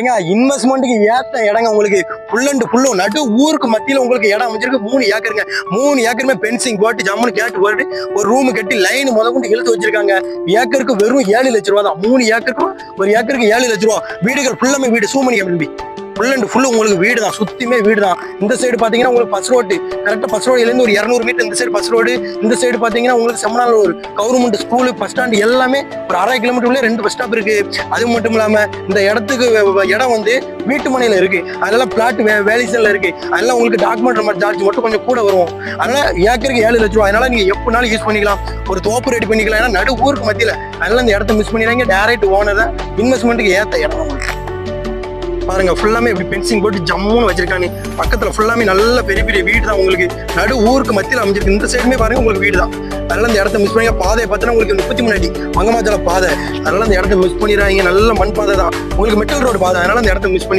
ஏங்க இன்வெஸ்ட்மெண்ட்டுக்கு ஏத்த இடங்க உங்களுக்கு ஃபுல் அண்ட் நடு ஊருக்கு மத்தியில உங்களுக்கு இடம் அமைஞ்சிருக்கு. மூணு ஏக்கருங்க. மூணு ஏக்கருமே பென்சிங் போட்டு ஜம்முன்னு கேட்டு போட்டு ஒரு ரூம் கட்டி லைன் முத கொண்டு இழுத்து வச்சிருக்காங்க. ஏக்கருக்கு வெறும் ஏழு லட்ச ரூபா தான் மூணு ஏக்கருக்கும் ஒரு ஏக்கருக்கு ஏழு லட்ச ரூபா. வீடுகள் ஃபுல்லாமே வீடு. சூமணி தம்பி ஃபுல் அண்ட் ஃபுல்லு உங்களுக்கு வீடு தான் சுத்தியுமே வீடு தான் இந்த சைடு பார்த்தீங்கன்னா உங்களுக்கு பஸ் ரோடு கரெக்டாக பஸ் ரோடுலேருந்து ஒரு இரநூறு மீட்டர் இந்த சைடு பஸ் ரோடு இந்த சைடு பார்த்தீங்கன்னா உங்களுக்கு செம்மனால ஒரு கவர்மெண்ட் ஸ்கூலு பஸ் ஸ்டாண்ட் எல்லாமே ஒரு அரை கிலோமீட்டர்லேயே ரெண்டு பஸ் ஸ்டாப் இருக்குது அது மட்டும் இல்லாமல் இந்த இடத்துக்கு இடம் வந்து வீட்டு மனையில் இருக்குது அதெல்லாம் பிளாட் எல்லாம் இருக்குது அதெல்லாம் உங்களுக்கு டாக்குமெண்ட் சார்ஜ் மட்டும் கொஞ்சம் கூட வரும். அதனால் ஏக்கருக்கு ஏழு லட்ச ரூபா. அதனால் நீங்கள் எப்படினாலும் யூஸ் பண்ணிக்கலாம். ஒரு தோப்பு ரெடி பண்ணிக்கலாம். ஏன்னா நடு ஊருக்கு மத்தியில். அதனால் இந்த இடத்த மிஸ் பண்ணிடுறாங்க டேரக்ட் ஓனர் தான் இன்வெஸ்ட்மெண்ட்டுக்கு ஏற்ற இடம் உங்களுக்கு. பாருங்க ஃபுல்லாமே இப்படி பென்சிங் போட்டு ஜம்முன்னு வச்சிருக்காங்க. பக்கத்துல ஃபுல்லாமே நல்ல பெரிய பெரிய வீடு தான் உங்களுக்கு. நடு ஊருக்கு மத்தியில் அமைஞ்சிருக்கு. இந்த சைடுமே பாருங்க உங்களுக்கு வீடு தான். அதனால இந்த இடத்த மிஸ் பண்ணி பாதையை பார்த்தீங்கன்னா உங்களுக்கு முப்பத்தி மூணு அடி மங்கமாச்சல பாதை. அதனால இந்த இடத்த மிஸ் பண்ணிடுறாங்க நல்ல மண் பாதை தான். உங்களுக்கு மெட்டல் ரோடு பாதை. அதனால இந்த இடத்த மிஸ் பண்ணி